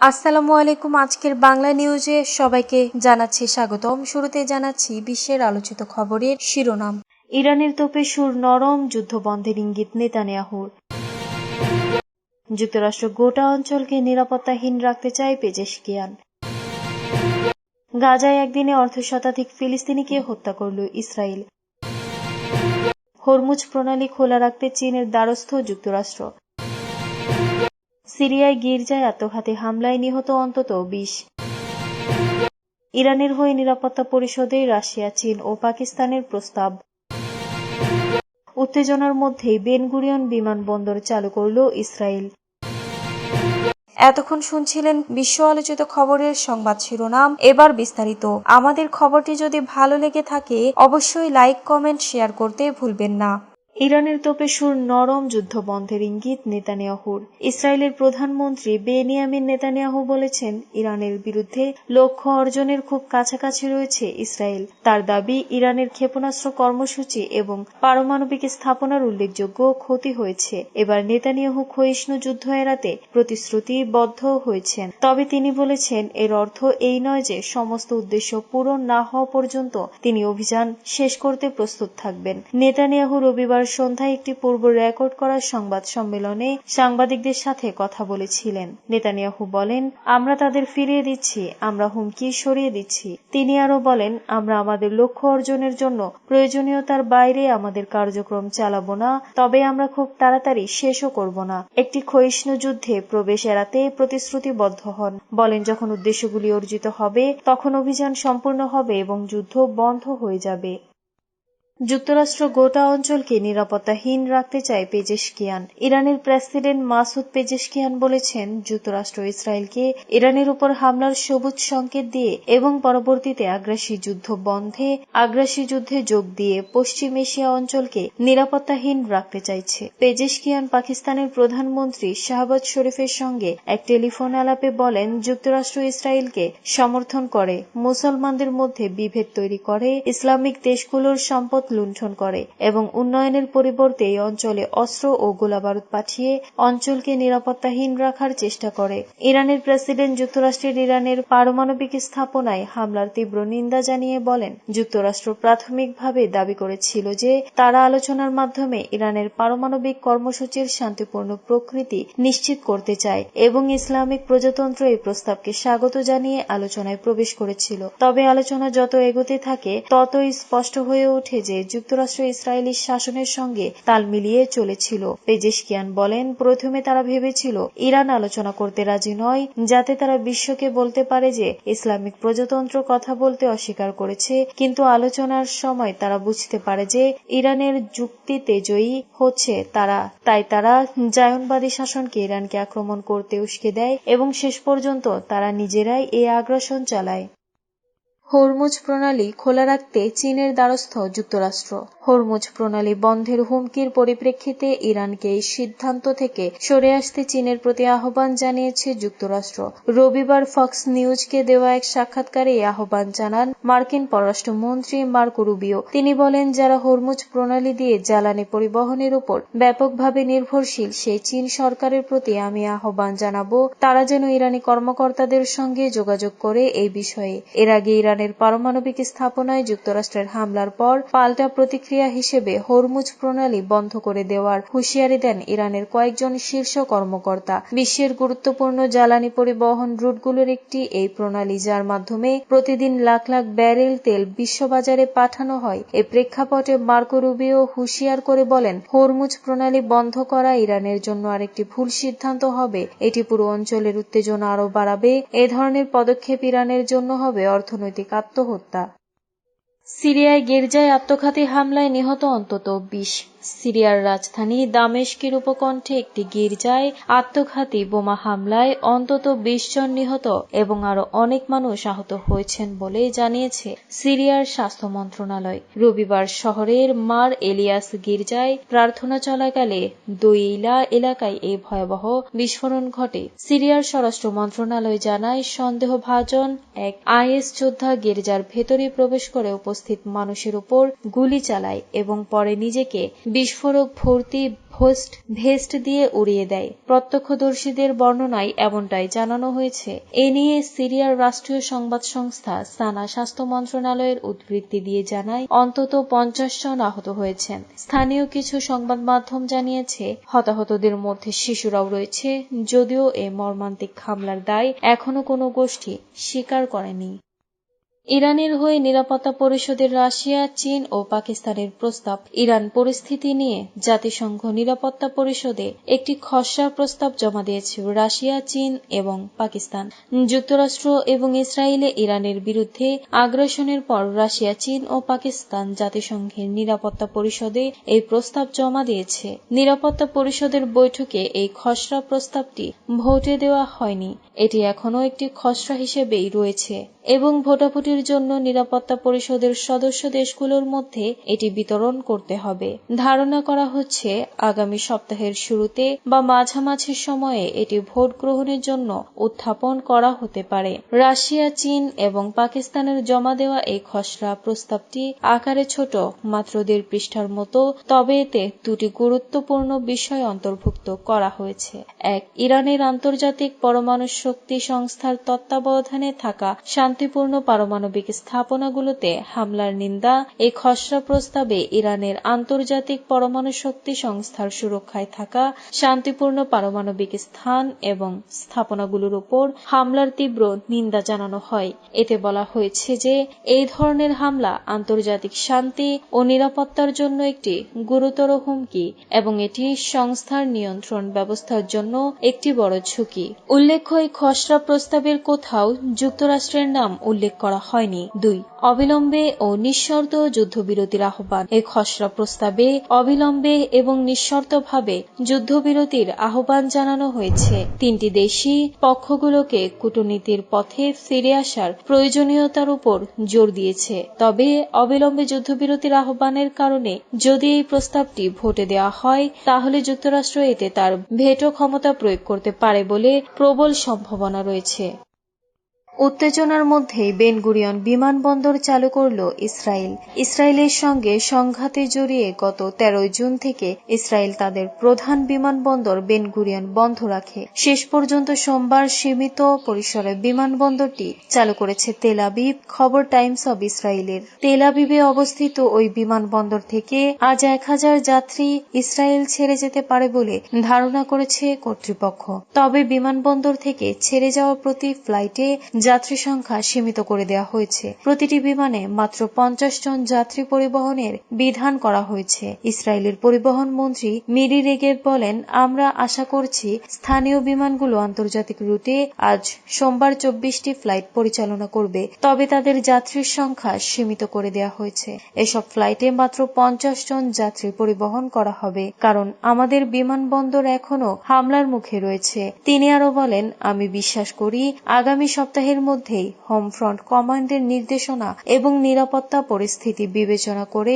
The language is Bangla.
আসসালামু আলাইকুম। আজকের বাংলা নিউজে সবাইকে জানাচ্ছি স্বাগতম। শুরুতে জানাচ্ছি বিশ্বের আলোচিত খবরের শিরোনাম। ইরানের তোপে সুর নরম, যুদ্ধ বন্ধের ইঙ্গিত নেতানিয়াহুর। যুক্তরাষ্ট্র গোটা অঞ্চলকে নিরাপত্তাহীন রাখতে চায় পেজেশ পেজেশকিয়ান গাজায় একদিনে অর্ধ শতাধিক ফিলিস্তিনিকে হত্যা করল ইসরায়েল। হরমুজ প্রণালী খোলা রাখতে চীনের দ্বারস্থ যুক্তরাষ্ট্র। সিরিয়ায় গির্জায় আত্মঘাতী হামলায় নিহত অন্তত বিশ। ইরানের হয়ে নিরাপত্তা পরিষদে রাশিয়া, চীন ও পাকিস্তানের প্রস্তাব। উত্তেজনার মধ্যেই বেনগুরিয়ন বিমানবন্দর চালু করল ইসরায়েল। এতক্ষণ শুনছিলেন বিশ্ব আলোচিত খবরের সংবাদ শিরোনাম। এবার বিস্তারিত। আমাদের খবরটি যদি ভালো লেগে থাকে, অবশ্যই লাইক, কমেন্ট, শেয়ার করতে ভুলবেন না। ইরানের তোপে সুর নরম যুদ্ধ বন্ধের ইঙ্গিত নেতানিয়াহুর। ইসরায়েলের প্রধানমন্ত্রী বেনিয়ামিন নেতানিয়াহু বলেছেন, ইরানের বিরুদ্ধে লক্ষ্য অর্জনের খুব কাছাকাছি রয়েছে ইসরায়েল। তার দাবি, ইরানের ক্ষেপণাস্ত্র কর্মসূচি এবং পারমাণবিক স্থাপনার উল্লেখযোগ্য ক্ষতি হয়েছে। এবার নেতানিয়াহু ক্ষয়িষ্ণু যুদ্ধ এড়াতে প্রতিশ্রুতিবদ্ধ হয়েছেন। তবে তিনি বলেছেন, এর অর্থ এই নয় যে সমস্ত উদ্দেশ্য পূরণ না হওয়া পর্যন্ত তিনি অভিযান শেষ করতে প্রস্তুত থাকবেন। নেতানিয়াহু রবিবার সন্ধ্যায় একটি পূর্ব রেকর্ড করা সংবাদ সম্মেলনে সাংবাদিকদের সাথে কথা বলেছিলেন। নেতানিয়াহু বলেন, আমরা তাদের ফিরিয়ে দিচ্ছি, আমরা হুমকি সরিয়ে দিচ্ছি। তিনি আরও বলেন, আমরা আমাদের লক্ষ্য অর্জনের জন্য প্রয়োজনীয়তার বাইরে আমাদের কার্যক্রম চালাবো না, তবে আমরা খুব তাড়াতাড়ি শেষও করব না। একটি ক্ষয়িষ্ণু যুদ্ধে প্রবেশ এড়াতে প্রতিশ্রুতিবদ্ধ হন। বলেন, যখন উদ্দেশ্যগুলি অর্জিত হবে, তখন অভিযান সম্পূর্ণ হবে এবং যুদ্ধ বন্ধ হয়ে যাবে। যুক্তরাষ্ট্র গোটা অঞ্চলকে নিরাপত্তাহীন রাখতে চায় পেজেশকিয়ান। ইরানের প্রেসিডেন্ট মাসুদ পেজেশকিয়ান বলেছেন, যুক্তরাষ্ট্র ইসরায়েলকে ইরানের উপর হামলার সবুজ সংকেত দিয়ে এবং পরবর্তীতে আগ্রাসী যুদ্ধ বন্ধে আগ্রাসী যুদ্ধে যোগ দিয়ে পশ্চিম এশিয়া অঞ্চলকে নিরাপত্তাহীন রাখতে চাইছে। পেজেশকিয়ান পাকিস্তানের প্রধানমন্ত্রী শাহবাজ শরীফের সঙ্গে এক টেলিফোন আলাপে বলেন, যুক্তরাষ্ট্র ইসরায়েলকে সমর্থন করে, মুসলমানদের মধ্যে বিভেদ তৈরি করে, ইসলামিক দেশগুলোর সম্পদ লুণ্ঠন করে এবং উন্নয়নের পরিবর্তে এই অঞ্চলে অস্ত্র ও গোলাবারুদ পাঠিয়ে অঞ্চলকে নিরাপত্তাহীন রাখার চেষ্টা করে। ইরানের প্রেসিডেন্ট যুক্তরাষ্ট্রের ইরানের পারমাণবিক স্থাপনায় হামলার তীব্র নিন্দা জানিয়ে বলেন, যুক্তরাষ্ট্র প্রাথমিকভাবে দাবি করেছিল যে তারা আলোচনার মাধ্যমে ইরানের পারমাণবিক কর্মসূচির শান্তিপূর্ণ প্রকৃতি নিশ্চিত করতে চায় এবং ইসলামিক প্রজাতন্ত্র এই প্রস্তাবকে স্বাগত জানিয়ে আলোচনায় প্রবেশ করেছিল। তবে আলোচনা যত এগোতে থাকে, ততই স্পষ্ট হয়ে ওঠে যে যুক্তরাষ্ট্র ইসরায়েলি শাসনের সঙ্গে তাল মিলিয়ে চলেছিল। পেজেশকিয়ান বলেন, প্রথমে তারা ভেবেছিল, ইরান আলোচনা করতে রাজি নয়, যাতে তারা বিশ্বকে বলতে পারে যে ইসলামিক প্রজাতন্ত্র কথা বলতে অস্বীকার করেছে, কিন্তু আলোচনার সময় তারা বুঝতে পারে যে ইরানের যুক্তিতে জয়ী হচ্ছে তারা। তাই তারা জায়নবাদী শাসনকে ইরানকে আক্রমণ করতে উস্কে দেয় এবং শেষ পর্যন্ত তারা নিজেরাই এই আগ্রাসন চালায়। হরমুজ প্রণালী খোলা রাখতে চীনের দ্বারস্থ যুক্তরাষ্ট্র। হরমুজ প্রণালী বন্ধের হুমকির পরিপ্রেক্ষিতে ইরানকে এই সিদ্ধান্ত থেকে সরে আসতে চীনের প্রতি আহ্বান জানিয়েছে যুক্তরাষ্ট্র। রবিবার ফক্স নিউজকে দেওয়া এক সাক্ষাৎকারে এই আহ্বান জানান মার্কিন পররাষ্ট্রমন্ত্রী মার্কো রুবিও। তিনি বলেন, যারা হরমুজ প্রণালী দিয়ে জ্বালানি পরিবহনের উপর ব্যাপকভাবে নির্ভরশীল সেই চীন সরকারের প্রতি আমি আহ্বান জানাব। তারা যেন ইরানি কর্মকর্তাদের সঙ্গে যোগাযোগ করে এই বিষয়ে। এর আগে ইরানের পারমাণবিক স্থাপনায় যুক্তরাষ্ট্রের হামলার পর পাল্টা প্রতিক্রিয়া হিসেবে হরমুজ প্রণালী বন্ধ করে দেওয়ার হুঁশিয়ারি দেন ইরানের কয়েকজন শীর্ষ কর্মকর্তা। বিশ্বের গুরুত্বপূর্ণ জ্বালানি পরিবহন রুটগুলোর একটি এই প্রণালী, যার মাধ্যমে প্রতিদিন লাখ লাখ ব্যারেল তেল বিশ্ববাজারে পাঠানো হয়। এ প্রেক্ষাপটে মার্কো রুবিও হুঁশিয়ার করে বলেন, হরমুজ প্রণালী বন্ধ করা ইরানের জন্য আরেকটি ভুল সিদ্ধান্ত হবে। এটি পুরো অঞ্চলের উত্তেজনা আরও বাড়াবে। এ ধরনের পদক্ষেপ ইরানের জন্য হবে অর্থনৈতিক আত্মহত্যা। সিরিয়ায় গির্জায় আত্মঘাতী হামলায় নিহত অন্তত বিশ সিরিয়ার রাজধানী দামেস্কের উপকণ্ঠে একটি গির্জায় আত্মঘাতী বোমা হামলায় অন্তত বিশ জন নিহত এবং আরও অনেক মানুষ আহত হয়েছেন বলে জানিয়েছে সিরিয়ার স্বাস্থ্য মন্ত্রণালয়। রবিবার শহরের মার এলিয়াস গির্জায় প্রার্থনা চলাকালে দইলা এলাকায় এই ভয়াবহ বিস্ফোরণ ঘটে। সিরিয়ার স্বরাষ্ট্র মন্ত্রণালয় জানায়, সন্দেহভাজন এক আইএস যোদ্ধা গির্জার ভেতরে প্রবেশ করে উপস্থিত মানুষের উপর গুলি চালায় এবং পরে নিজেকে বিস্ফোরক ভর্তি ভোস্ট ভেস্ট দিয়ে উড়িয়ে দেয়। প্রত্যক্ষদর্শীদের বর্ণনায় এমনটাই জানানো হয়েছে। এ নিয়ে সিরিয়ার রাষ্ট্রীয় সংবাদ সংস্থা সানা স্বাস্থ্য মন্ত্রণালয়ের উদ্বৃত্তি দিয়ে জানায়, অন্তত পঞ্চাশ জন আহত হয়েছেন। স্থানীয় কিছু সংবাদ মাধ্যম জানিয়েছে, হতাহতদের মধ্যে শিশুরাও রয়েছে, যদিও এ মর্মান্তিক হামলার দায় এখনও কোনো গোষ্ঠী স্বীকার করেনি। ইরানের হয়ে নিরাপত্তা পরিষদের রাশিয়া, চীন ও পাকিস্তানের প্রস্তাব। ইরান পরিস্থিতি নিয়ে জাতিসংঘ নিরাপত্তা পরিষদে একটি খসড়া প্রস্তাব জমা দিয়েছে রাশিয়া, চীন এবং পাকিস্তান। যুক্তরাষ্ট্র এবং ইসরায়েলে ইরানের বিরুদ্ধে আগ্রাসনের পর রাশিয়া, চীন ও পাকিস্তান জাতিসংঘের নিরাপত্তা পরিষদে এই প্রস্তাব জমা দিয়েছে। নিরাপত্তা পরিষদের বৈঠকে এই খসড়া প্রস্তাবটি ভোটে দেওয়া হয়নি। এটি এখনও একটি খসড়া হিসেবেই রয়েছে এবং ভোটাভুটির জন্য নিরাপত্তা পরিষদের সদস্য দেশগুলোর মধ্যে এটি বিতরণ করতে হবে। ধারণা করা হচ্ছে, আগামী সপ্তাহের শুরুতে বা মাঝামাঝি সময়ে এটি ভোট গ্রহণের জন্য উত্থাপন করা হতে পারে। রাশিয়া, চীন এবং পাকিস্তানের জমা দেওয়া এই খসড়া প্রস্তাবটি আকারে ছোট, মাত্র দেড় পৃষ্ঠার মতো, তবে এতে দুটি গুরুত্বপূর্ণ বিষয় অন্তর্ভুক্ত করা হয়েছে। এক, ইরানের আন্তর্জাতিক পরমাণু শক্তি সংস্থার তত্ত্বাবধানে থাকা শান্তিপূর্ণ পারমাণবিক স্থাপনাগুলোতে হামলার নিন্দা, এই খসড়া প্রস্তাবে ইরানের আন্তর্জাতিক পরমাণু শক্তি সংস্থার সুরক্ষায় থাকা শান্তিপূর্ণ পারমাণবিক স্থান এবং স্থাপনাগুলোর উপর হামলার তীব্র নিন্দা জানানো হয়। এতে বলা হয়েছে যে, এই ধরনের হামলা আন্তর্জাতিক শান্তি ও নিরাপত্তার জন্য একটি গুরুতর হুমকি এবং এটি সংস্থার নিয়ন্ত্রণ ব্যবস্থার জন্য একটি বড় ঝুঁকি। উল্লেখ্য, এই খসড়া প্রস্তাবের কোথাও যুক্তরাষ্ট্রের নাম উল্লেখ করা হয়নি। দুই, অবিলম্বে ও নিঃশর্ত যুদ্ধবিরতির আহ্বান। এই খসড়া প্রস্তাবে অবিলম্বে এবং নিঃশর্তভাবে যুদ্ধবিরতির আহ্বান জানানো হয়েছে। তিনটি দেশই পক্ষগুলোকে কূটনীতির পথে ফিরে আসার প্রয়োজনীয়তার উপর জোর দিয়েছে। তবে অবিলম্বে যুদ্ধবিরতির আহ্বানের কারণে যদি এই প্রস্তাবটি ভোটে দেওয়া হয়, তাহলে যুক্তরাষ্ট্র এতে তার ভেটো ক্ষমতা প্রয়োগ করতে পারে বলে প্রবল সম্ভাবনা রয়েছে। উত্তেজনার মধ্যেই বেনগুরিয়ন বিমানবন্দর চালু করল ইসরায়েল। ইসরায়েলের সঙ্গে সংঘাতে জড়িয়ে গত তেরোই জুন থেকে ইসরায়েল তাদের প্রধান বিমানবন্দর বেনগুরিয়ন বন্ধ রাখে। শেষ পর্যন্ত সোমবার সীমিত পরিসরে বিমানবন্দরটি চালু করেছে তেল আবিব, খবর টাইমস অব ইসরায়েলের। তেল আবিবে অবস্থিত ওই বিমানবন্দর থেকে আজ এক হাজার যাত্রী ইসরায়েল ছেড়ে যেতে পারে বলে ধারণা করেছে কর্তৃপক্ষ। তবে বিমানবন্দর থেকে ছেড়ে যাওয়া প্রতি ফ্লাইটে যাত্রী সংখ্যা সীমিত করে দেওয়া হয়েছে। প্রতিটি বিমানে মাত্র পঞ্চাশ জন যাত্রী পরিবহনের বিধান করা হয়েছে। ইসরায়েলের পরিবহন মন্ত্রী মিরি রেগেব বলেন, আমরা আশা করছি স্থানীয় বিমানগুলো আন্তর্জাতিক রুটে আজ সোমবার চব্বিশটি ফ্লাইট পরিচালনা করবে। তবে তাদের যাত্রীর সংখ্যা সীমিত করে দেওয়া হয়েছে। এসব ফ্লাইটে মাত্র পঞ্চাশ জন যাত্রী পরিবহন করা হবে। কারণ আমাদের বিমানবন্দর এখনও হামলার মুখে রয়েছে। তিনি আরও বলেন, আমি বিশ্বাস করি আগামী সপ্তাহের এর মধ্যেই হোম ফ্রন্ট কমান্ডের নির্দেশনা এবং নিরাপত্তা পরিস্থিতি বিবেচনা করে